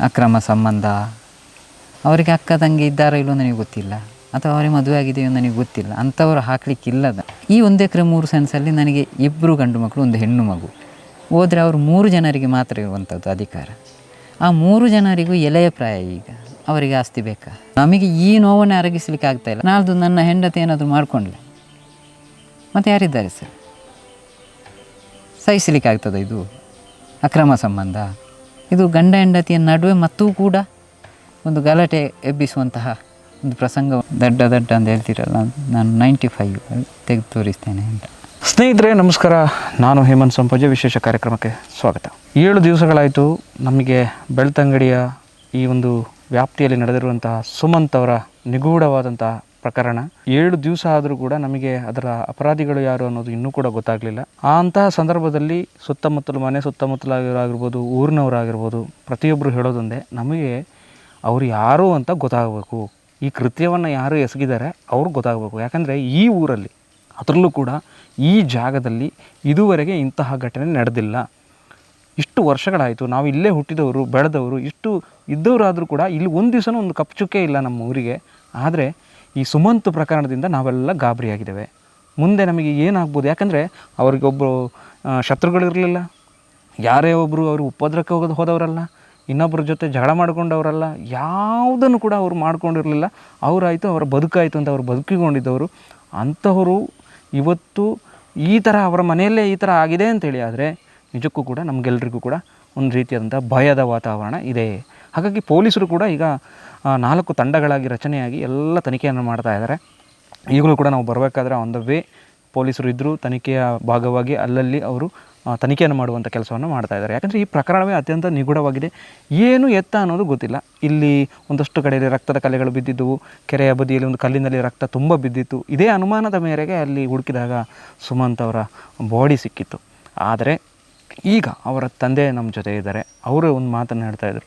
ಅಕ್ರಮ ಸಂಬಂಧ. ಅವರಿಗೆ ಅಕ್ಕ, ತಂಗಿ ಇದ್ದಾರೋ ಇಲ್ಲೋ ನನಗೆ ಗೊತ್ತಿಲ್ಲ. ಅಥವಾ ಅವರಿಗೆ ಮದುವೆ ಆಗಿದೆಯೋ ನನಗೆ ಗೊತ್ತಿಲ್ಲ. ಅಂಥವ್ರು ಹಾಕಲಿಕ್ಕಿಲ್ಲದ. ಈ ಒಂದು ಎಕರೆ ಮೂರು ಸೆನ್ಸಲ್ಲಿ ನನಗೆ ಇಬ್ಬರು ಗಂಡು ಮಕ್ಕಳು ಒಂದು ಹೆಣ್ಣು ಮಗು. ಹೋದರೆ ಅವರು ಮೂರು ಜನರಿಗೆ ಮಾತ್ರ ಇರುವಂಥದ್ದು ಅಧಿಕಾರ. ಆ ಮೂರು ಜನರಿಗೂ ಎಲೆಯ ಪ್ರಾಯ ಈಗ. ಅವರಿಗೆ ಆಸ್ತಿ ಬೇಕಾ? ನಮಗೆ ಈ ನೋವನ್ನು ಅರಗಿಸ್ಲಿಕ್ಕೆ ಆಗ್ತಾ ಇಲ್ಲ. ನಾಳ್ದು ನನ್ನ ಹೆಂಡತಿ ಏನಾದರೂ ಮಾಡಿಕೊಂಡ್ಲೆ. ಮತ್ತು ಯಾರಿದ್ದಾರೆ ಸರ್? ಸಹಿಸಲಿಕ್ಕೆ ಆಗ್ತದೆ ಇದು? ಅಕ್ರಮ ಸಂಬಂಧ? ಇದು ಗಂಡ ಹೆಂಡತಿಯ ನಡುವೆ ಮತ್ತೂ ಕೂಡ ಒಂದು ಗಲಾಟೆ ಎಬ್ಬಿಸುವಂತಹ ಒಂದು ಪ್ರಸಂಗ. ದಡ್ಡ ದಡ್ಡ ಅಂತ ಹೇಳ್ತಿರಲ್ಲ, ನಾನು ನೈಂಟಿ ಫೈವ್ ತೆಗೆದು ತೋರಿಸ್ತೇನೆ ಅಂತ. ಸ್ನೇಹಿತರೆ, ನಮಸ್ಕಾರ. ನಾನು ಹೇಮಂತ್ ಸಂಪೂಜೆ ವಿಶೇಷ ಕಾರ್ಯಕ್ರಮಕ್ಕೆ ಸ್ವಾಗತ. ಏಳು ದಿವಸಗಳಾಯಿತು ನಮಗೆ ಬೆಳ್ತಂಗಡಿಯ ಈ ಒಂದು ವ್ಯಾಪ್ತಿಯಲ್ಲಿ ನಡೆದಿರುವಂತಹ ಸುಮಂತ್ ಅವರ ನಿಗೂಢವಾದಂತಹ ಪ್ರಕರಣ. ಏಳು ದಿವಸ ಆದರೂ ಕೂಡ ನಮಗೆ ಅದರ ಅಪರಾಧಿಗಳು ಯಾರು ಅನ್ನೋದು ಇನ್ನೂ ಕೂಡ ಗೊತ್ತಾಗಲಿಲ್ಲ. ಆ ಅಂತಹ ಸಂದರ್ಭದಲ್ಲಿ ಸುತ್ತಮುತ್ತಲು ಮನೆ ಸುತ್ತಮುತ್ತಲಾಗಿರ್ಬೋದು ಊರಿನವರಾಗಿರ್ಬೋದು ಪ್ರತಿಯೊಬ್ಬರು ಹೇಳೋದೊಂದೇ, ನಮಗೆ ಅವರು ಯಾರು ಅಂತ ಗೊತ್ತಾಗಬೇಕು. ಈ ಕೃತ್ಯವನ್ನು ಯಾರು ಎಸಗಿದ್ದಾರೆ ಅವ್ರು ಗೊತ್ತಾಗಬೇಕು. ಯಾಕಂದರೆ ಈ ಊರಲ್ಲಿ, ಅದರಲ್ಲೂ ಕೂಡ ಈ ಜಾಗದಲ್ಲಿ ಇದುವರೆಗೆ ಇಂತಹ ಘಟನೆ ನಡೆದಿಲ್ಲ. ಇಷ್ಟು ವರ್ಷಗಳಾಯಿತು, ನಾವು ಇಲ್ಲೇ ಹುಟ್ಟಿದವರು, ಬೆಳೆದವರು, ಇಷ್ಟು ಇದ್ದವರಾದರೂ ಕೂಡ ಇಲ್ಲಿ ಒಂದು ದಿವಸನೂ ಒಂದು ಕಪ್ಪು ಚುಕ್ಕೆ ಇಲ್ಲ ನಮ್ಮ ಊರಿಗೆ. ಆದರೆ ಈ ಸುಮಂತ್ ಪ್ರಕರಣದಿಂದ ನಾವೆಲ್ಲ ಗಾಬರಿಯಾಗಿದ್ದೇವೆ. ಮುಂದೆ ನಮಗೆ ಏನಾಗ್ಬೋದು? ಯಾಕಂದರೆ ಅವ್ರಿಗೆ ಒಬ್ಬರು ಶತ್ರುಗಳಿರಲಿಲ್ಲ ಯಾರೇ ಒಬ್ಬರು ಅವರು ಉಪದ್ರಕ್ಕೆ ಹೋಗೋದು ಹೋದವರಲ್ಲ ಇನ್ನೊಬ್ಬರ ಜೊತೆ ಜಗಳ ಮಾಡ್ಕೊಂಡವರಲ್ಲ, ಯಾವುದನ್ನು ಕೂಡ ಅವರು ಮಾಡ್ಕೊಂಡಿರಲಿಲ್ಲ. ಅವರಾಯಿತು, ಅವರ ಬದುಕಾಯಿತು ಅಂತ ಅವರು ಬದುಕಿಕೊಂಡಿದ್ದವರು ಅಂಥವರು ಇವತ್ತು ಈ ಥರ ಅವರ ಮನೆಯಲ್ಲೇ ಈ ಥರ ಆಗಿದೆ ಅಂತೇಳಿ ಆದರೆ, ನಿಜಕ್ಕೂ ಕೂಡ ನಮಗೆಲ್ಲರಿಗೂ ಕೂಡ ಒಂದು ರೀತಿಯಾದಂಥ ಭಯದ ವಾತಾವರಣ ಇದೆ. ಹಾಗಾಗಿ ಪೊಲೀಸರು ಕೂಡ ಈಗ ನಾಲ್ಕು ತಂಡಗಳಾಗಿ ರಚನೆಯಾಗಿ ಎಲ್ಲ ತನಿಖೆಯನ್ನು ಮಾಡ್ತಾ ಇದ್ದಾರೆ. ಈಗಲೂ ಕೂಡ ನಾವು ಬರಬೇಕಾದ್ರೆ ಆನ್ ದ ವೇ ಪೊಲೀಸರು ಇದ್ದರೂ ತನಿಖೆಯ ಭಾಗವಾಗಿ ಅಲ್ಲಲ್ಲಿ ಅವರು ತನಿಖೆಯನ್ನು ಮಾಡುವಂಥ ಕೆಲಸವನ್ನು ಮಾಡ್ತಾ ಇದ್ದಾರೆ. ಯಾಕಂದರೆ ಈ ಪ್ರಕರಣವೇ ಅತ್ಯಂತ ನಿಗೂಢವಾಗಿದೆ. ಏನು ಎತ್ತ ಅನ್ನೋದು ಗೊತ್ತಿಲ್ಲ. ಇಲ್ಲಿ ಒಂದಷ್ಟು ಕಡೆಯಲ್ಲಿ ರಕ್ತದ ಕಲೆಗಳು ಬಿದ್ದಿದ್ದವು. ಕೆರೆಯ ಬದಿಯಲ್ಲಿ ಒಂದು ಕಲ್ಲಿನಲ್ಲಿ ರಕ್ತ ತುಂಬ ಬಿದ್ದಿತ್ತು. ಇದೇ ಅನುಮಾನದ ಮೇರೆಗೆ ಅಲ್ಲಿ ಹುಡುಕಿದಾಗ ಸುಮಂತ್ ಅವರ ಬಾಡಿ ಸಿಕ್ಕಿತ್ತು. ಆದರೆ ಈಗ ಅವರ ತಂದೆ ನಮ್ಮ ಜೊತೆ ಇದ್ದಾರೆ. ಅವರು ಒಂದು ಮಾತನ್ನು ಇದ್ರು.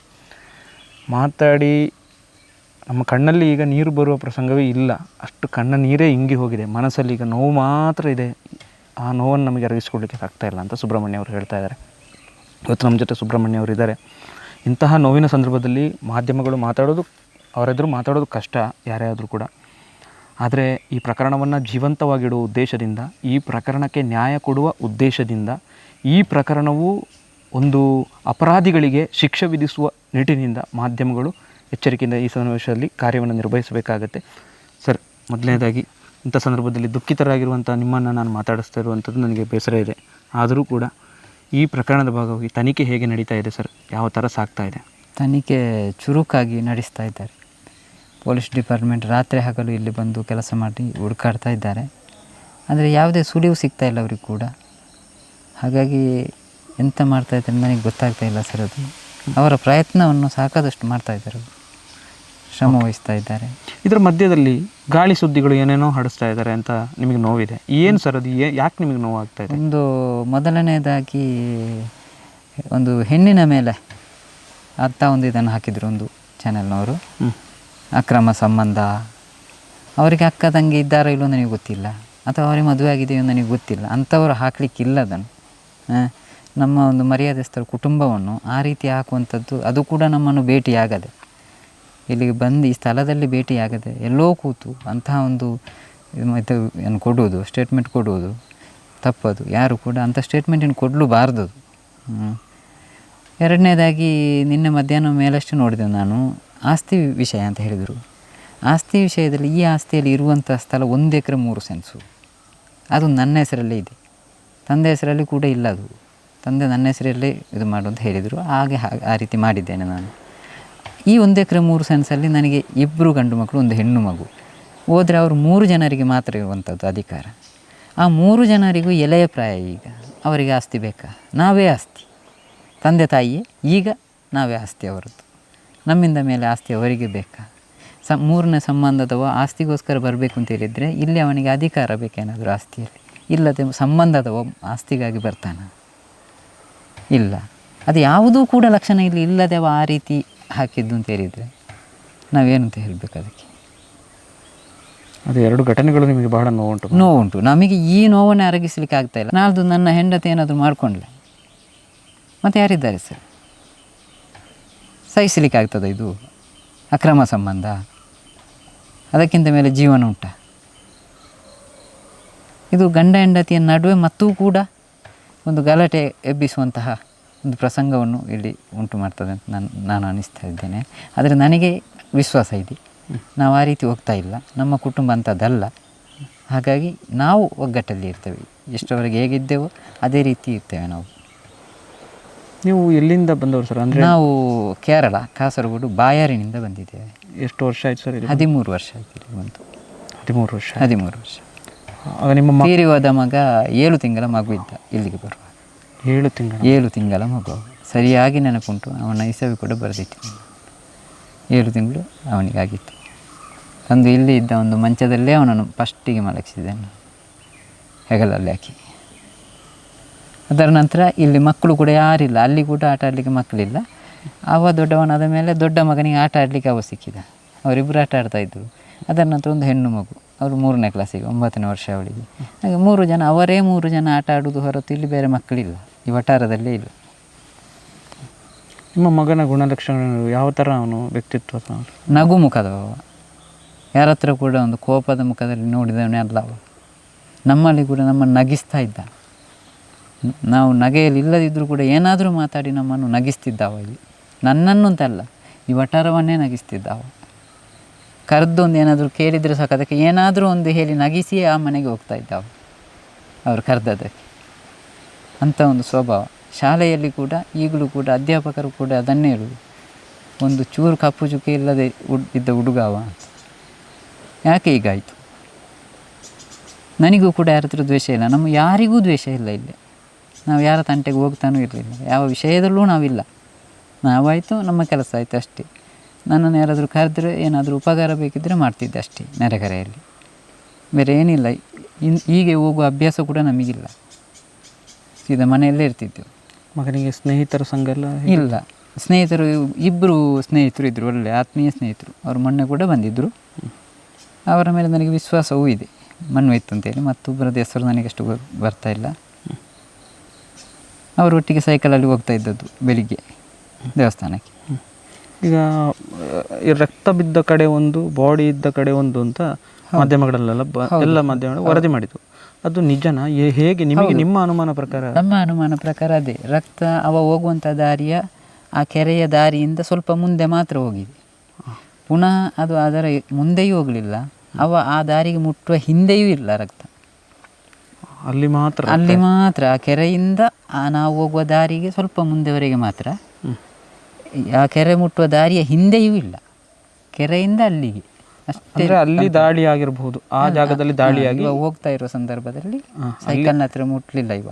ಮಾತಾಡಿ, ನಮ್ಮ ಕಣ್ಣಲ್ಲಿ ಈಗ ನೀರು ಬರುವ ಪ್ರಸಂಗವೇ ಇಲ್ಲ. ಅಷ್ಟು ಕಣ್ಣ ನೀರೇ ಇಂಗಿ ಹೋಗಿದೆ. ಮನಸ್ಸಲ್ಲಿ ಈಗ ನೋವು ಮಾತ್ರ ಇದೆ. ಆ ನೋವನ್ನು ನಮಗೆ ಅರಗಿಸ್ಕೊಳ್ಳಿಕ್ಕೆ ಇಲ್ಲ ಅಂತ ಸುಬ್ರಹ್ಮಣ್ಯ ಅವರು ಹೇಳ್ತಾ ಇದ್ದಾರೆ. ಇವತ್ತು ನಮ್ಮ ಜೊತೆ ಸುಬ್ರಹ್ಮಣ್ಯ ಅವರು ಇದ್ದಾರೆ. ಇಂತಹ ನೋವಿನ ಸಂದರ್ಭದಲ್ಲಿ ಮಾಧ್ಯಮಗಳು ಮಾತಾಡೋದು, ಅವರೆದುರು ಮಾತಾಡೋದು ಕಷ್ಟ, ಯಾರೇ ಆದರೂ ಕೂಡ. ಆದರೆ ಈ ಪ್ರಕರಣವನ್ನು ಜೀವಂತವಾಗಿಡುವ ಉದ್ದೇಶದಿಂದ, ಈ ಪ್ರಕರಣಕ್ಕೆ ನ್ಯಾಯ ಕೊಡುವ ಉದ್ದೇಶದಿಂದ, ಈ ಪ್ರಕರಣವು ಒಂದು ಅಪರಾಧಿಗಳಿಗೆ ಶಿಕ್ಷೆ ವಿಧಿಸುವ ನಿಟ್ಟಿನಿಂದ ಮಾಧ್ಯಮಗಳು ಎಚ್ಚರಿಕೆಯಿಂದ ಈ ಸನ್ನಿವೇಶದಲ್ಲಿ ಕಾರ್ಯವನ್ನು ನಿರ್ವಹಿಸಬೇಕಾಗತ್ತೆ. ಸರ್, ಮೊದಲನೇದಾಗಿ, ಇಂಥ ಸಂದರ್ಭದಲ್ಲಿ ದುಃಖಿತರಾಗಿರುವಂಥ ನಿಮ್ಮನ್ನು ನಾನು ಮಾತಾಡಿಸ್ತಾ ಇರುವಂಥದ್ದು ನನಗೆ ಬೇಸರ ಇದೆ. ಆದರೂ ಕೂಡ ಈ ಪ್ರಕರಣದ ಭಾಗವಾಗಿ ತನಿಖೆ ಹೇಗೆ ನಡೀತಾ ಇದೆ ಸರ್? ಯಾವ ಥರ ಸಾಗ್ತಾ ಇದೆ? ತನಿಖೆ ಚುರುಕಾಗಿ ನಡೆಸ್ತಾ ಇದ್ದಾರೆ. ಪೊಲೀಸ್ ಡಿಪಾರ್ಟ್ಮೆಂಟ್ ರಾತ್ರಿ ಹಗಲು ಇಲ್ಲಿ ಬಂದು ಕೆಲಸ ಮಾಡಿ ಹುಡುಕಾಡ್ತಾ ಇದ್ದಾರೆ. ಅಂದರೆ ಯಾವುದೇ ಸುಳಿವು ಸಿಗ್ತಾ ಇಲ್ಲ ಅವ್ರಿಗೆ ಕೂಡ. ಹಾಗಾಗಿ ಎಂತ ಮಾಡ್ತಾ ಇದ್ದಾರೆ ನನಗೆ ಗೊತ್ತಾಗ್ತಾ ಇಲ್ಲ ಸರ್ ಅದು. ಅವರ ಪ್ರಯತ್ನವನ್ನು ಸಾಕಾದಷ್ಟು ಮಾಡ್ತಾ ಇದ್ದಾರೆ. ಅವರು. ಶ್ರಮ ವಹಿಸ್ತಾ ಇದ್ದಾರೆ. ಇದರ ಮಧ್ಯದಲ್ಲಿ ಗಾಳಿ ಸುದ್ದಿಗಳು ಏನೇನೋ ಹಡಿಸ್ತಾ ಇದ್ದಾರೆ ಅಂತ ನಿಮಗೆ ನೋವಿದೆ. ಏನು ಸರ್ ಅದು? ಯಾಕೆ ನಿಮಗೆ ನೋವಾಗ್ತಾ ಇದೆ? ಒಂದು ಮೊದಲನೇದಾಗಿ ಒಂದು ಹೆಣ್ಣಿನ ಮೇಲೆ ಅತ್ತ ಒಂದು ಇದನ್ನು ಹಾಕಿದ್ರು ಒಂದು ಚಾನೆಲ್ನವರು ಅಕ್ರಮ ಸಂಬಂಧ. ಅವರಿಗೆ ಅಕ್ಕ ತಂಗಿ ಇದ್ದಾರೋ ಇಲ್ಲೋ ನನಗೆ ಗೊತ್ತಿಲ್ಲ. ಅಥವಾ ಅವರಿಗೆ ಮದುವೆ ಆಗಿದೆಯೋ ನನಗೆ ಗೊತ್ತಿಲ್ಲ. ಅಂಥವ್ರು ಹಾಕಲಿಕ್ಕಿಲ್ಲ ಅದನ್ನು. ಆ, ನಮ್ಮ ಒಂದು ಮರ್ಯಾದಸ್ಥರ ಕುಟುಂಬವನ್ನು ಆ ರೀತಿ ಹಾಕುವಂಥದ್ದು, ಅದು ಕೂಡ ನಮ್ಮನ್ನು ಭೇಟಿಯಾಗದೆ, ಇಲ್ಲಿಗೆ ಬಂದು ಈ ಸ್ಥಳದಲ್ಲಿ ಭೇಟಿಯಾಗದೆ ಎಲ್ಲೋ ಕೂತು ಅಂತಹ ಒಂದು ಇದು ಏನು ಕೊಡುವುದು ಸ್ಟೇಟ್ಮೆಂಟ್ ಕೊಡುವುದು ತಪ್ಪದು. ಯಾರು ಕೂಡ ಅಂಥ ಸ್ಟೇಟ್ಮೆಂಟನ್ನು ಕೊಡಲೂಬಾರ್ದು. ಎರಡನೇದಾಗಿ, ನಿನ್ನೆ ಮಧ್ಯಾಹ್ನ ಮೇಲಷ್ಟು ನೋಡಿದೆ ನಾನು, ಆಸ್ತಿ ವಿಷಯ ಅಂತ ಹೇಳಿದರು. ಆಸ್ತಿ ವಿಷಯದಲ್ಲಿ ಈ ಆಸ್ತಿಯಲ್ಲಿ ಇರುವಂಥ ಸ್ಥಳ ಒಂದು ಎಕರೆ ಮೂರು ಸೆನ್ಸು ಅದು ನನ್ನ ಹೆಸರಲ್ಲೇ ಇದೆ. ತಂದೆ ಹೆಸರಲ್ಲಿ ಕೂಡ ಇಲ್ಲ ಅದು. ತಂದೆ ನನ್ನ ಹೆಸರಲ್ಲಿ ಇದು ಮಾಡು ಅಂತ ಹೇಳಿದರು. ಹಾಗೆ ಆ ರೀತಿ ಮಾಡಿದ್ದೇನೆ ನಾನು. ಈ ಒಂದು ಎಕರೆ ಮೂರು ಸೆನ್ಸಲ್ಲಿ ನನಗೆ ಇಬ್ಬರು ಗಂಡು ಮಕ್ಕಳು ಒಂದು ಹೆಣ್ಣು ಮಗು. ಹೋದರೆ ಅವರು ಮೂರು ಜನರಿಗೆ ಮಾತ್ರ ಇರುವಂಥದ್ದು ಅಧಿಕಾರ. ಆ ಮೂರು ಜನರಿಗೂ ಎಲೆಯ ಪ್ರಾಯ ಈಗ. ಅವರಿಗೆ ಆಸ್ತಿ ಬೇಕಾ? ನಾವೇ ಆಸ್ತಿ. ತಂದೆ ತಾಯಿಯೇ, ಈಗ ನಾವೇ ಆಸ್ತಿ ಅವರದ್ದು. ನಮ್ಮಿಂದ ಮೇಲೆ ಆಸ್ತಿ ಅವರಿಗೆ ಬೇಕಾ? ಸ, ಮೂರನೇ ಸಂಬಂಧದವ ಆಸ್ತಿಗೋಸ್ಕರ ಬರಬೇಕು ಅಂತ ಹೇಳಿದರೆ, ಇಲ್ಲಿ ಅವನಿಗೆ ಅಧಿಕಾರ ಬೇಕೇನಾದರೂ ಆಸ್ತಿಯಲ್ಲಿ. ಇಲ್ಲದೆ ಸಂಬಂಧದವ ಆಸ್ತಿಗಾಗಿ ಬರ್ತಾನ. ಇಲ್ಲ. ಅದು ಯಾವುದೂ ಕೂಡ ಲಕ್ಷಣ ಇಲ್ಲಿ ಇಲ್ಲದೆ ಆ ರೀತಿ ಹಾಕಿದ್ದು ಅಂತ ಹೇಳಿದರೆ ನಾವೇನು ಅಂತ ಹೇಳಬೇಕು ಅದಕ್ಕೆ? ಅದು ಎರಡು ಘಟನೆಗಳು ನಿಮಗೆ ಬಹಳ ನೋವುಂಟು. ನೋವುಂಟು. ನಮಗೆ ಈ ನೋವನ್ನು ಅರಗಿಸ್ಲಿಕ್ಕೆ ಆಗ್ತಾ ಇಲ್ಲ. ನಾಳ್ದು ನನ್ನ ಹೆಂಡತಿ ಏನಾದರೂ ಮಾಡಿಕೊಂಡ್ಲೆ? ಮತ್ತು ಯಾರಿದ್ದಾರೆ ಸರ್? ಸಹಿಸಲಿಕ್ಕೆ ಆಗ್ತದೆ ಇದು? ಅಕ್ರಮ ಸಂಬಂಧ? ಅದಕ್ಕಿಂತ ಮೇಲೆ ಜೀವನ ಉಂಟ? ಇದು ಗಂಡ ಹೆಂಡತಿಯ ನಡುವೆ ಮತ್ತೂ ಕೂಡ ಒಂದು ಗಲಾಟೆ ಎಬ್ಬಿಸುವಂತಹ ಒಂದು ಪ್ರಸಂಗವನ್ನು ಇಲ್ಲಿ ಉಂಟು ಮಾಡ್ತದೆ ಅಂತ ನಾನು ನಾನು ಅನ್ನಿಸ್ತಾ ಇದ್ದೇನೆ. ಆದರೆ ನನಗೆ ವಿಶ್ವಾಸ ಇದೆ. ನಾವು ಆ ರೀತಿ ಹೋಗ್ತಾ ಇಲ್ಲ. ನಮ್ಮ ಕುಟುಂಬ ಅಂಥದ್ದಲ್ಲ. ಹಾಗಾಗಿ ನಾವು ಒಗ್ಗಟ್ಟಲ್ಲಿ ಇರ್ತೇವೆ. ಎಷ್ಟರವರೆಗೆ ಹೇಗಿದ್ದೇವೋ ಅದೇ ರೀತಿ ಇರ್ತೇವೆ ನಾವು. ನೀವು ಎಲ್ಲಿಂದ ಬಂದವರು ಸರ್? ಅಂದರೆ ನಾವು ಕೇರಳ ಕಾಸರಗೋಡು ಬಾಯಾರಿನಿಂದ ಬಂದಿದ್ದೇವೆ. ಎಷ್ಟು ವರ್ಷ ಆಯಿತು ಸರ್ ಇಲ್ಲಿ ಹದಿಮೂರು ವರ್ಷ ಆಯಿತು ಬಂತು ಹದಿಮೂರು ವರ್ಷ ಹದಿಮೂರು ವರ್ಷ. ಆಗ ನಿಮ್ಮ ಮ ತೀರಿ ಹೋದ ಮಗ ಏಳು ತಿಂಗಳ ಮಗು ಇದ್ದ ಇಲ್ಲಿಗೆ ಬರುವ. ಏಳು ತಿಂಗಳ ಏಳು ತಿಂಗಳ ಮಗು. ಸರಿಯಾಗಿ ನೆನಪುಂಟು ಅವನ ಇಸವಿ ಕೂಡ ಬರೆದಿಟ್ಟಿದ್ದೆ ಏಳು ತಿಂಗಳು ಅವನಿಗಾಗಿತ್ತು. ತಂದು ಇಲ್ಲಿ ಇದ್ದ ಒಂದು ಮಂಚದಲ್ಲೇ ಅವನನ್ನು ಫಸ್ಟಿಗೆ ಮಲಗಿಸಿದೆ ನಾನು ಹೆಗಲಲ್ಲಿ ಹಾಕಿ. ಅದರ ನಂತರ ಇಲ್ಲಿ ಮಕ್ಕಳು ಕೂಡ ಯಾರಿಲ್ಲ ಅಲ್ಲಿ ಕೂಡ ಆಟ ಆಡಲಿಕ್ಕೆ ಮಕ್ಕಳಿಲ್ಲ. ಅವ ದೊಡ್ಡವನಾದ ಮೇಲೆ ದೊಡ್ಡ ಮಗನಿಗೆ ಆಟ ಆಡಲಿಕ್ಕೆ ಅವ ಸಿಕ್ಕಿದ. ಅವರಿಬ್ಬರು ಆಟ ಆಡ್ತಾ ಇದ್ದರು. ಅದರ ನಂತರ ಒಂದು ಹೆಣ್ಣು ಮಗು. ಅವರು ಮೂರನೇ ಕ್ಲಾಸಿಗೆ ಒಂಬತ್ತನೇ ವರ್ಷ ಅವಳಿಗೆ. ಹಾಗೆ ಮೂರು ಜನ ಅವರೇ ಮೂರು ಜನ ಆಟ ಆಡುವುದು ಹೊರತು ಇಲ್ಲಿ ಬೇರೆ ಮಕ್ಕಳಿಲ್ಲ. ಈ ವಠಾರದಲ್ಲಿ ಇಲ್ಲ. ನಿಮ್ಮ ಮಗನ ಗುಣಲಕ್ಷಣಗಳು ಯಾವ ಥರ ಅವನು ವ್ಯಕ್ತಿತ್ವ? ನಗು ಮುಖದವ ಯಾರ ಹತ್ರ ಕೂಡ ಒಂದು ಕೋಪದ ಮುಖದಲ್ಲಿ ನೋಡಿದವನೇ ಅಲ್ಲ ಅವ ನಮ್ಮಲ್ಲಿ ಕೂಡ ನಮ್ಮನ್ನು ನಗಿಸ್ತಾ ಇದ್ದ. ನಾವು ನಗೆಯಲ್ಲಿ ಇಲ್ಲದಿದ್ದರೂ ಕೂಡ ಏನಾದರೂ ಮಾತಾಡಿ ನಮ್ಮನ್ನು ನಗಿಸ್ತಿದ್ದಾವ ಇಲ್ಲಿ ನನ್ನನ್ನು ಅಂತಲ್ಲ ಈ ವಠಾರವನ್ನೇ ನಗಿಸ್ತಿದ್ದ ಅವ ಕರೆದೊಂದು ಏನಾದರೂ ಕೇಳಿದರೆ ಸಾಕು. ಅದಕ್ಕೆ ಏನಾದರೂ ಒಂದು ಹೇಳಿ ನಗಿಸಿಯೇ ಆ ಮನೆಗೆ ಹೋಗ್ತಾ ಇದ್ದ ಅವರು ಕರೆದದಕ್ಕೆ ಅಂಥ ಒಂದು ಸ್ವಭಾವ. ಶಾಲೆಯಲ್ಲಿ ಕೂಡ, ಈಗಲೂ ಕೂಡ, ಅಧ್ಯಾಪಕರು ಕೂಡ ಅದನ್ನೇ ಹೇಳುವುದು ಒಂದು ಚೂರು ಕಪ್ಪು ಚುಕ್ಕಿ ಇಲ್ಲದೆ ಇದ್ದ ಹುಡುಗಾವ. ಯಾಕೆ ಹೀಗಾಯಿತು? ನನಗೂ ಕೂಡ ಯಾರತ್ರ ದ್ವೇಷ ಇಲ್ಲ. ನಮ್ಮ ಯಾರಿಗೂ ದ್ವೇಷ ಇಲ್ಲ ಇಲ್ಲಿ. ನಾವು ಯಾರ ತಂಟೆಗೆ ಹೋಗ್ತಾನೂ ಇರಲಿಲ್ಲ. ಯಾವ ವಿಷಯದಲ್ಲೂ ನಾವಿಲ್ಲ. ನಾವಾಯಿತು, ನಮ್ಮ ಕೆಲಸ ಆಯಿತು ಅಷ್ಟೇ. ನನ್ನನ್ನು ಯಾರಾದರೂ ಕರೆದ್ರೆ ಏನಾದರೂ ಉಪಕಾರ ಬೇಕಿದ್ದರೆ ಮಾಡ್ತಿದ್ದೆ ಅಷ್ಟೇ ನೆರೆಕರೆಯಲ್ಲಿ. ಬೇರೆ ಏನಿಲ್ಲ ಇನ್ ಹೀಗೆ ಹೋಗುವ ಅಭ್ಯಾಸ ಕೂಡ ನಮಗಿಲ್ಲ. ಸೀದಾ ಮನೆಯಲ್ಲೇ ಇರ್ತಿದ್ದೆವು. ಮಗನಿಗೆ ಸ್ನೇಹಿತರ ಸಂಘ ಎಲ್ಲ ಇಲ್ಲ. ಸ್ನೇಹಿತರು ಇಬ್ಬರು ಸ್ನೇಹಿತರು ಇದ್ದರು ಒಳ್ಳೆ ಆತ್ಮೀಯ ಸ್ನೇಹಿತರು. ಅವರು ಮೊನ್ನೆ ಕೂಡ ಬಂದಿದ್ದರು ಅವರ ಮೇಲೆ ನನಗೆ ವಿಶ್ವಾಸವೂ ಇದೆ. ಮಣ್ಣು ಇತ್ತು ಅಂತೇಳಿ ಮತ್ತೊಬ್ಬರದ ಹೆಸರು ನನಗೆ ಅಷ್ಟು ಬರ್ತಾ ಇಲ್ಲ. ಅವರೊಟ್ಟಿಗೆ ಸೈಕಲಲ್ಲಿ ಹೋಗ್ತಾ ಇದ್ದದ್ದು ಬೆಳಿಗ್ಗೆ ದೇವಸ್ಥಾನಕ್ಕೆ. ಈಗ ಈ ರಕ್ತ ಬಿದ್ದ ಕಡೆ ಒಂದು ಬಾಡಿ ಇದ್ದ ಕಡೆ ಒಂದು ಅಂತ ಮಾಧ್ಯಮಗಳಲ್ಲೆಲ್ಲ ಬ- ಎಲ್ಲ ಮಾಧ್ಯಮ ವರದಿ ಮಾಡಿತು ಅದು ನಿಜನಾ? ಏ- ಹೇಗೆ? ನಿಮಗೆ ನಿಮ್ಮ ಅನುಮಾನ ಪ್ರಕಾರ? ನಮ್ಮ ಅನುಮಾನ ಪ್ರಕಾರ ಅದೇ. ರಕ್ತ ಅವ ಹೋಗುವಂಥ ದಾರಿಯ ಆ ಕೆರೆಯ ದಾರಿಯಿಂದ ಸ್ವಲ್ಪ ಮುಂದೆ ಮಾತ್ರ ಹೋಗಿದೆ. ಪುನಃ ಅದು ಅದರ ಮುಂದೆಯೂ ಹೋಗಲಿಲ್ಲ. ಅವ ಆ ದಾರಿಗೆ ಮುಟ್ಟುವ ಹಿಂದೆಯೂ ಇಲ್ಲ ರಕ್ತ. ಅಲ್ಲಿ ಮಾತ್ರ ಅಲ್ಲಿ ಮಾತ್ರ ಆ ಕೆರೆಯಿಂದ ಆ ನಾವು ಹೋಗುವ ದಾರಿಗೆ ಸ್ವಲ್ಪ ಮುಂದೆವರೆಗೆ ಮಾತ್ರ. ಆ ಕೆರೆ ಮುಟ್ಟುವ ದಾರಿಯ ಹಿಂದೆಯೂ ಇಲ್ಲ. ಕೆರೆಯಿಂದ ಅಲ್ಲಿಗೆ. ಅಷ್ಟೇ ಅಂದ್ರೆ ಅಲ್ಲಿ ದಾಳಿ ಆಗಿರಬಹುದು. ಆ ಜಾಗದಲ್ಲಿ ದಾಳಿಯಾಗಿ ಆಗಿ ಹೋಗ್ತಾ ಇರೋ ಸಂದರ್ಭದಲ್ಲಿ ಸೈಕಲ್ ಸೈಕಲ್ನ ಹತ್ರ ಮುಟ್ಲಿಲ್ಲ ಇವ.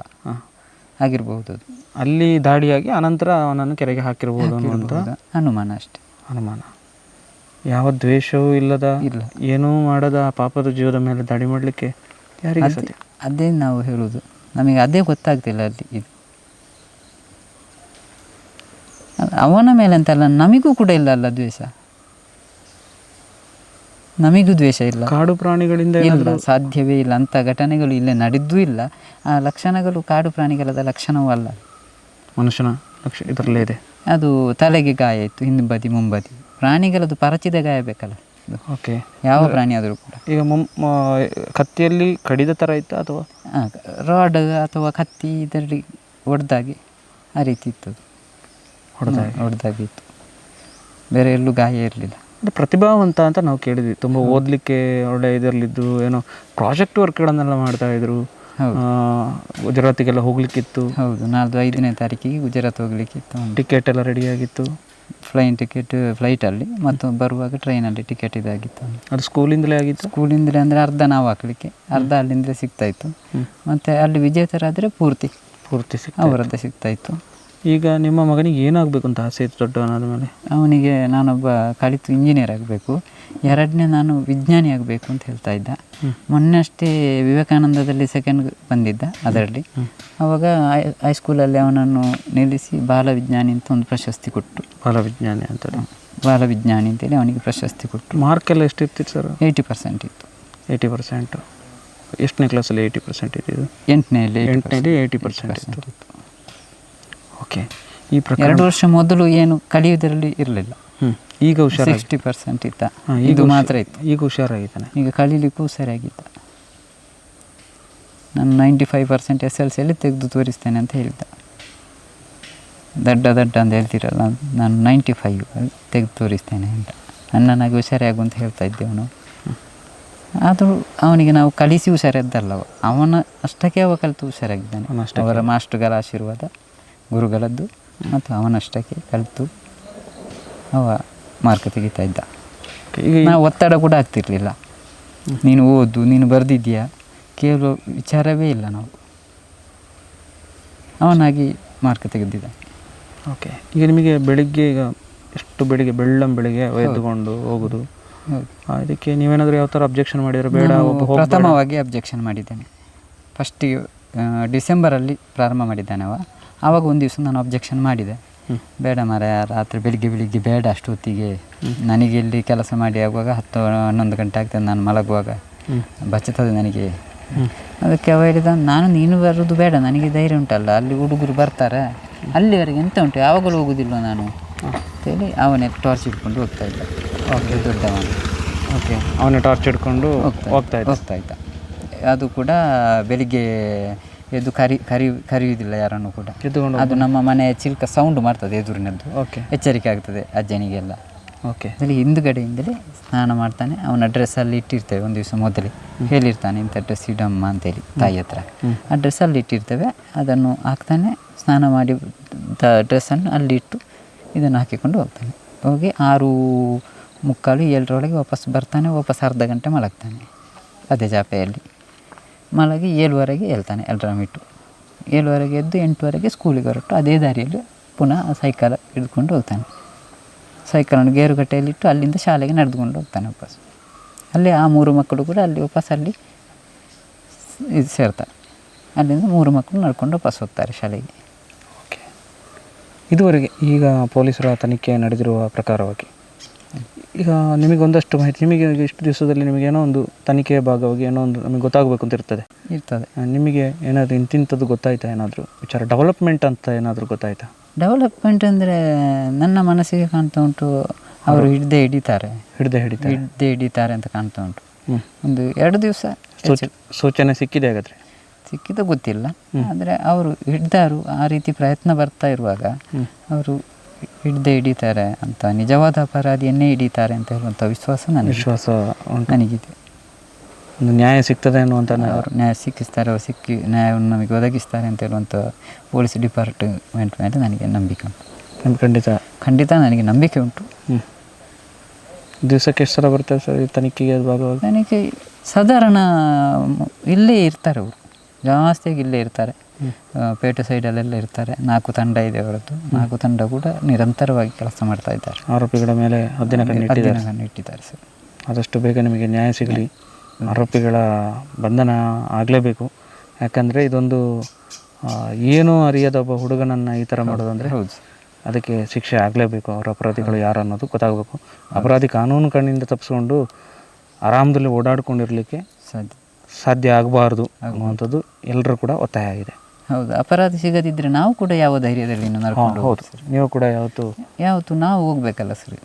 ಆಗಿರಬಹುದು ಅದು. ಅಲ್ಲಿ ದಾಳಿಯಾಗಿ ಅನಂತರ ಅವನನ್ನು ಕೆರೆಗೆ ಹಾಕಿರಬಹುದು ಅನ್ನುವಂಥ ಅನುಮಾನ ಅಷ್ಟೇ. ಅನುಮಾನ. ಯಾವ ದ್ವೇಷವೂ ಇಲ್ಲದ ಇಲ್ಲ. ಏನೂ ಮಾಡದ ಆ ಪಾಪದ ಜೀವದ ಮೇಲೆ ದಾಳಿ ಮಾಡಲಿಕ್ಕೆ ಯಾರಿಗೆ ಅದೇ ಅದೇ ನಾವು ಹೇಳುವುದು. ನಮಗೆ ಅದೇ ಗೊತ್ತಾಗ್ತಿಲ್ಲ ಅಲ್ಲಿ ಇದು ಅಲ್ಲ, ಅವನ ಮೇಲೆ ಅಂತಲ್ಲ ನಮಿಗೂ ಕೂಡ ಇಲ್ಲ ಅಲ್ಲ ದ್ವೇಷ? ನಮಿಗೂ ದ್ವೇಷ ಇಲ್ಲ. ಕಾಡು ಪ್ರಾಣಿಗಳಿಂದ ಇಲ್ಲ ಸಾಧ್ಯವೇ ಇಲ್ಲ. ಅಂತ ಘಟನೆಗಳು ಇಲ್ಲೇ ನಡೆದೂ ಇಲ್ಲ. ಆ ಲಕ್ಷಣಗಳು ಕಾಡು ಪ್ರಾಣಿಗಳದ ಲಕ್ಷಣವೂ ಅಲ್ಲ. ಮನುಷ್ಯನ ಲಕ್ಷ ಇದರಲ್ಲೇ ಇದೆ. ಅದು ತಲೆಗೆ ಗಾಯ ಇತ್ತು ಹಿಂಬದಿ ಮುಂಬದಿ. ಪ್ರಾಣಿಗಳದ್ದು ಪರಚಿದ ಗಾಯ ಬೇಕಲ್ಲ? ಓಕೆ. ಯಾವ ಪ್ರಾಣಿ ಆದರೂ ಕೂಡ. ಈಗ ಮುಂ- ಮ- ಕತ್ತಿಯಲ್ಲಿ ಕಡಿದ ಥರ ಇತ್ತು ಅಥವಾ? ರಾಡ್ ಅಥವಾ ಕತ್ತಿ ಇದರಲ್ಲಿ ಒಡೆದಾಗಿ ಆ ರೀತಿ ಇತ್ತು ಅದು. ಹೊಡೆದಾಗಿ ಹೊಡೆದಾಗಿ ಇತ್ತು ಬೇರೆ ಎಲ್ಲೂ ಗಾಯ ಇರಲಿಲ್ಲ. ಅದು ಪ್ರತಿಭಾವಂತ ಅಂತ ನಾವು ಕೇಳಿದ್ವಿ. ತುಂಬ ಓದಲಿಕ್ಕೆ ಒಳ್ಳೆ ಇದರಲ್ಲಿದ್ದು ಏನೋ ಪ್ರಾಜೆಕ್ಟ್ ವರ್ಕ್ಗಳನ್ನೆಲ್ಲ ಮಾಡ್ತಾ ಇದ್ರು. ಗುಜರಾತಿಗೆಲ್ಲ ಹೋಗ್ಲಿಕ್ಕಿತ್ತು. ಹೌದು ನಾಲ್ದು ಐದನೇ ತಾರೀಕಿಗೆ ಗುಜರಾತ್ ಹೋಗ್ಲಿಕ್ಕಿತ್ತು. ಟಿಕೆಟ್ ಎಲ್ಲ ರೆಡಿಯಾಗಿತ್ತು ಫ್ಲೈನ್ ಟಿಕೆಟ್ ಫ್ಲೈಟಲ್ಲಿ ಮತ್ತು ಬರುವಾಗ ಟ್ರೈನಲ್ಲಿ ಟಿಕೆಟ್ ಇದಾಗಿತ್ತು. ಅದು ಸ್ಕೂಲಿಂದಲೇ ಆಗಿತ್ತು? ಸ್ಕೂಲಿಂದಲೇ ಅಂದರೆ ಅರ್ಧ ನಾವು ಹಾಕ್ಲಿಕ್ಕೆ. ಅರ್ಧ ಅಲ್ಲಿಂದಲೇ ಸಿಗ್ತಾಯಿತ್ತು. ಮತ್ತು ಅಲ್ಲಿ ವಿಜೇತರಾದರೆ ಪೂರ್ತಿ. ಪೂರ್ತಿ ಸಿಗ್ತಾ ಅವರದ್ದೇ ಸಿಗ್ತಾಯಿತ್ತು ಈಗ ನಿಮ್ಮ ಮಗನಿಗೆ ಏನಾಗಬೇಕು ಅಂತ ಆಸೆ ಇತ್ತು ದೊಡ್ಡವನಾದ ಮೇಲೆ ಅವನಿಗೆ ನಾನೊಬ್ಬ ಕಲಿತು ಇಂಜಿನಿಯರ್ ಆಗಬೇಕು. ಎರಡನೇ ನಾನು ವಿಜ್ಞಾನಿ ಆಗಬೇಕು ಅಂತ ಹೇಳ್ತಾ ಇದ್ದ. ಮೊನ್ನೆ ಅಷ್ಟೇ ವಿವೇಕಾನಂದದಲ್ಲಿ ಸೆಕೆಂಡ್ ಬಂದಿದ್ದ ಅದರಲ್ಲಿ. ಆವಾಗ ಹೈ- ಹೈಸ್ಕೂಲಲ್ಲಿ ಅವನನ್ನು ನಿಲ್ಲಿಸಿ ಬಾಲ ವಿಜ್ಞಾನಿ ಅಂತ ಒಂದು ಪ್ರಶಸ್ತಿ ಕೊಟ್ಟು. ಬಾಲ ವಿಜ್ಞಾನಿ ಅಂತ ಬಾಲ ವಿಜ್ಞಾನಿ ಅಂತೇಳಿ ಅವನಿಗೆ ಪ್ರಶಸ್ತಿ ಕೊಟ್ಟು. ಮಾರ್ಕ್ ಎಲ್ಲ ಎಷ್ಟಿರ್ತಿತ್ತು ಸರ್ ಏಯ್ಟಿ ಪರ್ಸೆಂಟ್ ಇತ್ತು. ಏಯ್ಟಿ ಪರ್ಸೆಂಟು ಎಷ್ಟನೇ ಕ್ಲಾಸಲ್ಲಿ ಏಯ್ಟಿ ಪರ್ಸೆಂಟ್ ಇತ್ತು ಎಂಟನೇಲಿ ಎಂಟನೇಲಿ ಏಯ್ಟಿ ಪರ್ಸೆಂಟ್ ಇತ್ತು. ಓಕೆ. ಈ ಪ್ರಕಾರ ಎರಡು ವರ್ಷ ಮೊದಲು ಏನು ಕಲಿಯುವುದರಲ್ಲಿ ಇರಲಿಲ್ಲ. ಈಗ ಹುಷಾರ್ ಸಿಕ್ಸ್ಟಿ ಪರ್ಸೆಂಟ್ ಇತ್ತ. ಇದು ಮಾತ್ರ ಇತ್ತು. ಈಗ ಹುಷಾರಾಗಿದ್ದಾನೆ. ಈಗ ಕಲೀಲಿಕ್ಕೂ ಸರಿಯಾಗಿದ್ದ. ನಾನು ninety five percent S L ಸಿಯಲ್ಲಿ ತೆಗೆದು ತೋರಿಸ್ತೇನೆ ಅಂತ ಹೇಳಿದ್ದ. ದಡ್ಡ ದಡ್ಡ ಅಂತ ಹೇಳ್ತಿರಲ್ಲ ನಾನು ನೈಂಟಿ ಫೈವ್ ತೆಗೆದು ತೋರಿಸ್ತೇನೆ ಅಂತ. ಅಣ್ಣನಾಗಿ ಹುಷಾರಾಗು ಅಂತ ಹೇಳ್ತಾ ಇದ್ದೆ ಅವನು. ಆದರೂ ಅವನಿಗೆ ನಾವು ಕಲಿಸಿ ಹುಷಾರಿದ್ದಲ್ಲ ಅವ. ಅವನ ಅಷ್ಟಕ್ಕೆ ಅವ ಕಲಿತು ಹುಷಾರಾಗಿದ್ದಾನೆ. ಅವರ ಮಾಸ್ಟರ್ಗಳ ಆಶೀರ್ವಾದ. ಗುರುಗಳದ್ದು ಮತ್ತು ಅವನಷ್ಟಕ್ಕೆ ಕಲಿತು ಅವ ಮಾರ್ಕ್ ತೆಗಿತಾ ಇದ್ದ. ಈಗ ನಾವು ಒತ್ತಡ ಕೂಡ ಆಗ್ತಿರ್ಲಿಲ್ಲ. ನೀನು ಓದು ನೀನು ಬರೆದಿದ್ಯಾ ಕೇಳುವ ವಿಚಾರವೇ ಇಲ್ಲ ನಾವು. ಅವನಾಗಿ ಮಾರ್ಕ್ ತೆಗೆದಿದ್ದ. ಓಕೆ. ಈಗ ನಿಮಗೆ ಬೆಳಿಗ್ಗೆ ಈಗ ಎಷ್ಟು ಬೆಳಿಗ್ಗೆ ಬೆಳ್ಳಂ ಬೆಳಿಗ್ಗೆ ಎದ್ದುಕೊಂಡು ಹೋಗೋದು? ಅದಕ್ಕೆ ಇದಕ್ಕೆ ನೀವೇನಾದರೂ ಯಾವ ಥರ ಅಬ್ಜೆಕ್ಷನ್ ಮಾಡಿದ್ರೆ ಬೇಡ. ಪ್ರಥಮವಾಗಿ ಅಬ್ಜೆಕ್ಷನ್ ಮಾಡಿದ್ದೇನೆ. ಫಸ್ಟಿಗೆ ಡಿಸೆಂಬರಲ್ಲಿ ಪ್ರಾರಂಭ ಮಾಡಿದ್ದಾನೆ ಅವ. ಆವಾಗ ಒಂದು ದಿವಸ ನಾನು ಅಬ್ಜೆಕ್ಷನ್ ಮಾಡಿದೆ. ಬೇಡ ಮರ ರಾತ್ರಿ ಬೆಳಿಗ್ಗೆ ಬೆಳಿಗ್ಗೆ ಬೇಡ ಅಷ್ಟೊತ್ತಿಗೆ ನನಗೆ ಇಲ್ಲಿ ಕೆಲಸ ಮಾಡಿ ಆಗುವಾಗ ಹತ್ತು ಹನ್ನೊಂದು ಗಂಟೆ ಆಗ್ತದೆ ನಾನು ಮಲಗುವಾಗ. ಬಚ್ಚುತ್ತದೆ ನನಗೆ. ಅದಕ್ಕೆ ಅವ ಹೇಳಿದ ನಾನು ನೀನು ಬರೋದು ಬೇಡ ನನಗೆ ಧೈರ್ಯ ಉಂಟಲ್ಲ ಅಲ್ಲಿ ಹುಡುಗರು ಬರ್ತಾರೆ. ಅಲ್ಲಿವರೆಗೆ ಎಂತ ಉಂಟು? ಯಾವಾಗಲೂ ಹೋಗುದಿಲ್ಲ ನಾನು? ಅಂತೇಳಿ ಅವನೇ ಟಾರ್ಚ್ ಇಟ್ಕೊಂಡು ಹೋಗ್ತಾ ಇದ್ದ. ಓಕೆ ದೊಡ್ಡವನು. ಓಕೆ ಅವನೇ ಟಾರ್ಚ್ ಇಟ್ಕೊಂಡು ಹೋಗ್ತಾ ಇದ್ದ. ಹೋಗ್ತಾ ಇದ್ದ. ಅದು ಕೂಡ ಬೆಳಿಗ್ಗೆ ಎದ್ದು ಕರಿ ಕರಿ ಕರೆಯುವುದಿಲ್ಲ ಯಾರನ್ನು ಕೂಡ. ಎದ್ದುಕೊಂಡು ಅದು ನಮ್ಮ ಮನೆಯ ಚಿಲ್ಕ ಸೌಂಡ್ ಮಾಡ್ತದೆ ಎದುರಿನದ್ದು. ಓಕೆ ಎಚ್ಚರಿಕೆ ಆಗ್ತದೆ ಅಜ್ಜನಿಗೆಲ್ಲ. ಓಕೆ ಅದರಲ್ಲಿ ಹಿಂದುಗಡೆಯಿಂದಲೇ ಸ್ನಾನ ಮಾಡ್ತಾನೆ. ಅವನ ಡ್ರೆಸ್ಸಲ್ಲಿ ಇಟ್ಟಿರ್ತೇವೆ. ಒಂದು ದಿವಸ ಮೊದಲೇ ಹೇಳಿರ್ತಾನೆ ಇಂಥ ಡ್ರೆಸ್ ಇಡಮ್ಮ? ಅಂತೇಳಿ ತಾಯಿ ಹತ್ರ. ಆ ಡ್ರೆಸ್ಸಲ್ಲಿ ಇಟ್ಟಿರ್ತೇವೆ. ಅದನ್ನು ಹಾಕ್ತಾನೆ. ಸ್ನಾನ ಮಾಡಿ ಡ್ರೆಸ್ಸನ್ನು ಅಲ್ಲಿ ಇಟ್ಟು ಇದನ್ನು ಹಾಕಿಕೊಂಡು ಹೋಗ್ತಾನೆ. ಹೋಗಿ ಆರು ಮುಕ್ಕಾಲು ಏಳರೊಳಗೆ ವಾಪಸ್ ಬರ್ತಾನೆ. ವಾಪಸ್ ಅರ್ಧ ಗಂಟೆ ಮಲಗ್ತಾನೆ. ಅದೇ ಜಾಪೆಯಲ್ಲಿ. ಮಲಗಿ ಏಳುವರೆಗೆ ಹೇಳ್ತಾನೆ ಎಲ್ರಾಮ್ ಇಟ್ಟು ಏಳುವರೆಗೆ ಎದ್ದು ಎಂಟುವರೆಗೆ ಸ್ಕೂಲಿಗೆ ಹೊರಟು, ಅದೇ ದಾರಿಯಲ್ಲಿ ಪುನಃ ಸೈಕಲ್ ಹಿಡ್ಕೊಂಡು ಹೋಗ್ತಾನೆ. ಸೈಕಲನ್ನು ಗೇರುಗಟ್ಟೆಯಲ್ಲಿಟ್ಟು ಅಲ್ಲಿಂದ ಶಾಲೆಗೆ ನಡೆದುಕೊಂಡು ಹೋಗ್ತಾನೆ ವಾಪಸ್. ಅಲ್ಲಿ ಆ ಮೂರು ಮಕ್ಕಳು ಕೂಡ ಅಲ್ಲಿ ವಾಪಸ್ ಅಲ್ಲಿ ಇದು ಸೇರ್ತಾರೆ. ಅಲ್ಲಿಂದ ಮೂರು ಮಕ್ಕಳು ನಡ್ಕೊಂಡು ವಾಪಸ್ ಹೋಗ್ತಾರೆ ಶಾಲೆಗೆ. ಓಕೆ ಇದುವರೆಗೆ ಈಗ ಪೊಲೀಸರ ತನಿಖೆ ನಡೆದಿರುವ ಪ್ರಕಾರವಾಗಿ ಈಗ ನಿಮಗೆ ಒಂದಷ್ಟು ಮಾಹಿತಿ ನಿಮಗೆ ಇಷ್ಟು ದಿವಸದಲ್ಲಿ ನಿಮಗೆ ಏನೋ ಒಂದು ತನಿಖೆಯ ಭಾಗವಾಗಿ ಏನೋ ಒಂದು ನಮಗೆ ಗೊತ್ತಾಗಬೇಕು ಅಂತ ಇರ್ತದೆ. ಇರ್ತದೆ. ನಿಮಗೆ ಏನಾದರೂ ಇಂತಿಂಥದ್ದು ಗೊತ್ತಾಯ್ತಾ ಏನಾದರೂ ವಿಚಾರ ಡೆವಲಪ್ಮೆಂಟ್ ಅಂತ ಏನಾದರೂ ಗೊತ್ತಾಯ್ತಾ? ಡೆವಲಪ್ಮೆಂಟ್ ಅಂದರೆ ನನ್ನ ಮನಸ್ಸಿಗೆ ಕಾಣ್ತಾ ಉಂಟು ಅವರು ಹಿಡ್ದೆ ಹಿಡಿತಾರೆ. ಹಿಡ್ದೆ ಹಿಡಿತಾರೆ. ಹಿಡ್ದೆ ಹಿಡಿತಾರೆ ಅಂತ ಕಾಣ್ತಾ ಉಂಟು. ಒಂದು ಎರಡು ದಿವಸ ಸೂಚ ಸೂಚನೆ ಸಿಕ್ಕಿದೆ ಹಾಗಾದರೆ? ಸಿಕ್ಕಿದ ಗೊತ್ತಿಲ್ಲ. ಆದರೆ ಅವರು ಹಿಡ್ದಾರು ಆ ರೀತಿ ಪ್ರಯತ್ನ ಬರ್ತಾ ಇರುವಾಗ ಅವರು ಹಿಡ್ದೇ ಹಿಡಿತಾರೆ ಅಂತ ನಿಜವಾದ ಅಪರಾಧಿಯನ್ನೇ ಹಿಡಿತಾರೆ ಅಂತ ಹೇಳುವಂಥ ವಿಶ್ವಾಸ ನನಗೆ ವಿಶ್ವಾಸ ನನಗಿದೆ. ಒಂದು ನ್ಯಾಯ ಸಿಗ್ತದೆ ಅನ್ನುವಂಥ ಅವರು ನ್ಯಾಯ. ಸಿಕ್ಕಿಸ್ತಾರೆ ಅವರು ಸಿಕ್ಕಿ ನ್ಯಾಯವನ್ನು ನಮಗೆ ಒದಗಿಸ್ತಾರೆ ಅಂತ ಹೇಳುವಂಥ ಪೊಲೀಸ್ ಡಿಪಾರ್ಟ್ಮೆಂಟ್ ಮೇಲೆ ನನಗೆ ನಂಬಿಕೆ ಉಂಟು. ಖಂಡಿತ. ಖಂಡಿತ ನನಗೆ ನಂಬಿಕೆ ಉಂಟು. ದಿವಸಕ್ಕೆ ಎಷ್ಟು ಸಲ ಬರ್ತದೆ ಸರ್ ತನಿಖೆಗೆ ಭಾಗವಾಗಿ? ನನಗೆ ಸಾಧಾರಣ ಇಲ್ಲೇ ಇರ್ತಾರೆ ಅವರು. ಜಾಸ್ತಿಯಾಗಿ ಇಲ್ಲೇ ಇರ್ತಾರೆ. ಪೇಟೆ ಸೈಡಲ್ಲೆಲ್ಲ ಇರ್ತಾರೆ. ನಾಲ್ಕು ತಂಡ ಇದೆ ಅವರದ್ದು ನಾಲ್ಕು ತಂಡ ಕೂಡ ನಿರಂತರವಾಗಿ ಕೆಲಸ ಮಾಡ್ತಾ ಇದ್ದಾರೆ. ಆರೋಪಿಗಳ ಮೇಲೆ ಹದ್ದಿನ ಕಣ್ಣು ಹದ್ದಿನ ಇಟ್ಟಿದ್ದಾರೆ. ಇಟ್ಟಿದ್ದಾರೆ ಸರ್. ಆದಷ್ಟು ಬೇಗ ನಿಮಗೆ ನ್ಯಾಯ ಸಿಗಲಿ. ಆರೋಪಿಗಳ ಬಂಧನ ಆಗಲೇಬೇಕು. ಯಾಕಂದರೆ ಇದೊಂದು ಏನೂ ಅರಿಯದ ಒಬ್ಬ ಹುಡುಗನನ್ನು ಈ ಥರ ಮಾಡೋದಂದರೆ ಹೌದು. ಅದಕ್ಕೆ ಶಿಕ್ಷೆ ಆಗಲೇಬೇಕು. ಅವರ ಅಪರಾಧಿಗಳು ಯಾರು ಅನ್ನೋದು ಗೊತ್ತಾಗಬೇಕು. ಅಪರಾಧಿ ಕಾನೂನು ಕಣ್ಣಿಂದ ತಪ್ಪಿಸ್ಕೊಂಡು ಆರಾಮದಲ್ಲಿ ಓಡಾಡ್ಕೊಂಡಿರಲಿಕ್ಕೆ ಸಾಧ್ಯ. ಸಾಧ್ಯ ಆಗಬಾರ್ದು ಅನ್ನುವಂಥದ್ದು ಎಲ್ಲರೂ ಕೂಡ ಒತ್ತಾಯ ಆಗಿದೆ. ಹೌದು ಅಪರಾಧ ಸಿಗದಿದ್ದರೆ ನಾವು ಕೂಡ ಯಾವ ಧೈರ್ಯದಲ್ಲಿ ಇನ್ನು ನಡ್ಕೊಂಡು ಹೌದು. ನೀವು ಕೂಡ ಯಾವತ್ತು ಯಾವತ್ತು ನಾವು ಹೋಗ್ಬೇಕಲ್ಲ ಸರ್.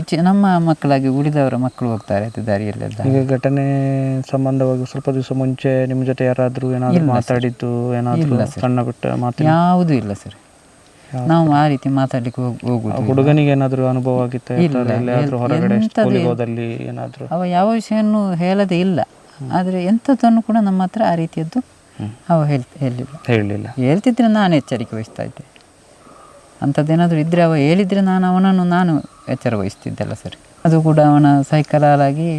ಈಚೆ ನಮ್ಮ ಮಕ್ಕಳಾಗಿ ಉಳಿದವರ ಮಕ್ಕಳು ಹೋಗ್ತಾರೆ ಅದು ದಾರಿಯಲ್ಲೆಲ್ಲ. ಈಗ ಘಟನೆ ಸಂಬಂಧವಾಗಿ ಸ್ವಲ್ಪ ದಿವಸ ಮುಂಚೆ ನಿಮ್ಮ ಜೊತೆ ಯಾರಾದರೂ ಏನಾದರೂ ಮಾತಾಡಿದ್ದು ಏನಾದರೂ ಸಣ್ಣ ಪುಟ್ಟ ಮಾತು ಯಾವುದೂ ಇಲ್ಲ ಸರ್. ನಾವು ಆ ರೀತಿ ಮಾತಾಡ್ಲಿಕ್ಕೆ ಹೋಗ್ ಹೋಗುದು ಹುಡುಗನಿಗೆ ಏನಾದರೂ ಅನುಭವ ಆಗಿತ್ತು ಹೊರಗಡೆ ಏನಾದರೂ? ಅವ ಯಾವ ವಿಷಯನ್ನು ಹೇಳದೇ ಇಲ್ಲ. ಆದರೆ ಎಂಥದ್ದನ್ನು ಕೂಡ ನಮ್ಮ ಹತ್ರ ಆ ರೀತಿಯದ್ದು ಅವ ಹೇಳ್ತ ಹೇಳಿಲ್ಲ. ಹೇಳಲಿಲ್ಲ ಹೇಳ್ತಿದ್ರೆ ನಾನು ಎಚ್ಚರಿಕೆ ವಹಿಸ್ತಾ ಇದ್ದೆ. ಅಂಥದ್ದೇನಾದರೂ ಇದ್ದರೆ ಅವ ಹೇಳಿದರೆ ನಾನು ಅವನನ್ನು ನಾನು ಎಚ್ಚರ ವಹಿಸ್ತಿದ್ದೆಲ್ಲ ಸರಿ. ಅದು ಕೂಡ ಅವನ ಸೈಕಲಾಗಿ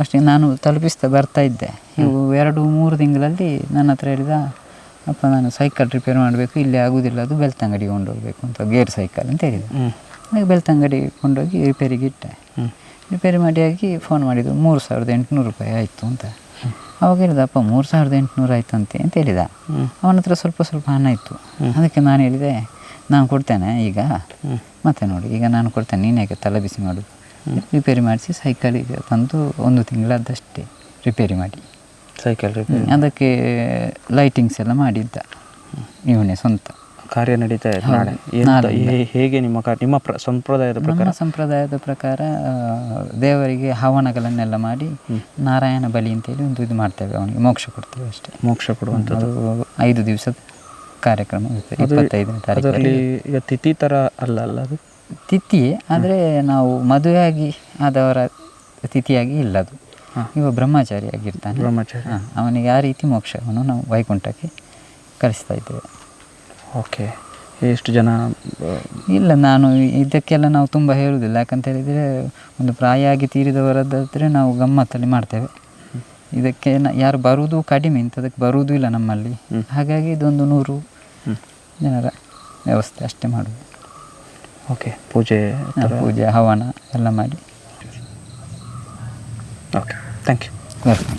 ಅಷ್ಟೇ ನಾನು ತಲುಪಿಸ್ತಾ ಬರ್ತಾ ಇದ್ದೆ. ಇವು ಎರಡು ಮೂರು ತಿಂಗಳಲ್ಲಿ ನನ್ನ ಹತ್ರ ಹೇಳಿದ ಅಪ್ಪ ನಾನು ಸೈಕಲ್ ರಿಪೇರ್ ಮಾಡಬೇಕು ಇಲ್ಲಿ ಆಗುವುದಿಲ್ಲ ಅದು ಬೆಳ್ತಂಗಡಿಗೆ ಕೊಂಡೋಗ್ಬೇಕು ಅಂತ ಗೇರ್ ಸೈಕಲ್ ಅಂತ ಹೇಳಿದ. ಬೆಳ್ತಂಗಡಿ ಕೊಂಡೋಗಿ ರಿಪೇರಿಗೆ ಇಟ್ಟೆ. ಹ್ಞೂ ರಿಪೇರಿ ಮಾಡಿ ಆಗಿ ಫೋನ್ ಮಾಡಿದ್ರು. ಮೂರು ಸಾವಿರದ ಎಂಟುನೂರು ರೂಪಾಯಿ ಆಯಿತು ಅಂತ. ಅವಾಗ ಹೇಳಿದ ಅಪ್ಪ ಮೂರು ಸಾವಿರದ ಎಂಟುನೂರು ಆಯ್ತಂತೆ ಅಂತ ಹೇಳಿದ. ಅವನ ಹತ್ರ ಸ್ವಲ್ಪ ಸ್ವಲ್ಪ ಹಣ ಇತ್ತು. ಅದಕ್ಕೆ ನಾನು ಹೇಳಿದೆ ನಾನು ಕೊಡ್ತೇನೆ ಈಗ. ಮತ್ತೆ ನೋಡಿ ಈಗ ನಾನು ಕೊಡ್ತೇನೆ. ನೀನು ಯಾಕೆ ತಲೆ ಬಿಸಿ ಮಾಡು ರಿಪೇರಿ ಮಾಡಿಸಿ ಸೈಕಲಿಗೆ ತಂದು ಒಂದು ತಿಂಗಳಾದಷ್ಟೇ ರಿಪೇರಿ ಮಾಡಿ. ಸೈಕಲ್ ರಿಪೇರಿ ಅದಕ್ಕೆ ಲೈಟಿಂಗ್ಸ್ ಎಲ್ಲ ಮಾಡಿದ್ದ. ಇವನೇ ಸ್ವಂತ. ಕಾರ್ಯ ನಡೀತಾ ಇದೆ. ನಾಳೆ ಹೇ- ಹೇಗೆ ನಿಮ್ಮ ಕಾರ್ಯ ನಿಮ್ಮ ಪ್ರ ಸಂಪ್ರದಾಯದ ಪ್ರಕಾರ? ನಮ್ಮ ಸಂಪ್ರದಾಯದ ಪ್ರಕಾರ ಆ, ದೇವರಿಗೆ ಹವನಗಳನ್ನೆಲ್ಲ ಮಾಡಿ ನಾರಾಯಣ ಬಲಿ ಅಂತೇಳಿ ಒಂದು ಇದು ಮಾಡ್ತೇವೆ. ಅವನಿಗೆ ಮೋಕ್ಷ ಕೊಡ್ತೇವೆ ಅಷ್ಟೇ. ಮೋಕ್ಷ ಕೊಡುವಂಥದ್ದು. ಅದು ಐದು ದಿವಸದ ಕಾರ್ಯಕ್ರಮ ಇರುತ್ತೆ ಇಪ್ಪತ್ತೈದನೇ ತಾರೀಕು ಅದರಲ್ಲಿ ಈಗ ತಿಥಿ ಥರ ಅಲ್ಲ ಅಲ್ಲ ಅದು? ತಿಥಿಯೇ ಆದರೆ ನಾವು ಮದುವೆಯಾಗಿ ಆದವರ ತಿಥಿಯಾಗಿ ಇಲ್ಲ ಅದು. ಇವ ಬ್ರಹ್ಮಚಾರಿಯಾಗಿರ್ತಾನೆ. ಬ್ರಹ್ಮಚಾರಿ. ಹಾಂ ಅವನಿಗೆ ಆ ರೀತಿ ಮೋಕ್ಷವನ್ನು ನಾವು ವೈಕುಂಠಕ್ಕೆ ಕಳಿಸ್ತಾ ಇದ್ದೇವೆ. ಓಕೆ. ಎಷ್ಟು ಜನ ಆ, ಇಲ್ಲ ನಾನು ಇದಕ್ಕೆಲ್ಲ ನಾವು ತುಂಬ ಹೇಳುವುದಿಲ್ಲ. ಯಾಕಂತ ಹೇಳಿದರೆ ಒಂದು ಪ್ರಾಯ ಆಗಿ ತೀರಿದವರದ್ದಾದರೆ ನಾವು ಗಮ್ಮತ್ತಲ್ಲಿ ಮಾಡ್ತೇವೆ. ಇದಕ್ಕೆ ನ- ಯಾರು ಬರುವುದು ಕಡಿಮೆ ಇಂಥದಕ್ಕೆ ಬರುವುದೂ ಇಲ್ಲ ನಮ್ಮಲ್ಲಿ. ಹಾಗಾಗಿ ಇದೊಂದು ನೂರು ಜನರ ವ್ಯವಸ್ಥೆ ಅಷ್ಟೇ ಮಾಡುವುದು ಓಕೆ. ಪೂಜೆ ಪೂಜೆ ಹವನ ಎಲ್ಲ ಮಾಡಿ. ಓಕೆ. Thank you welcome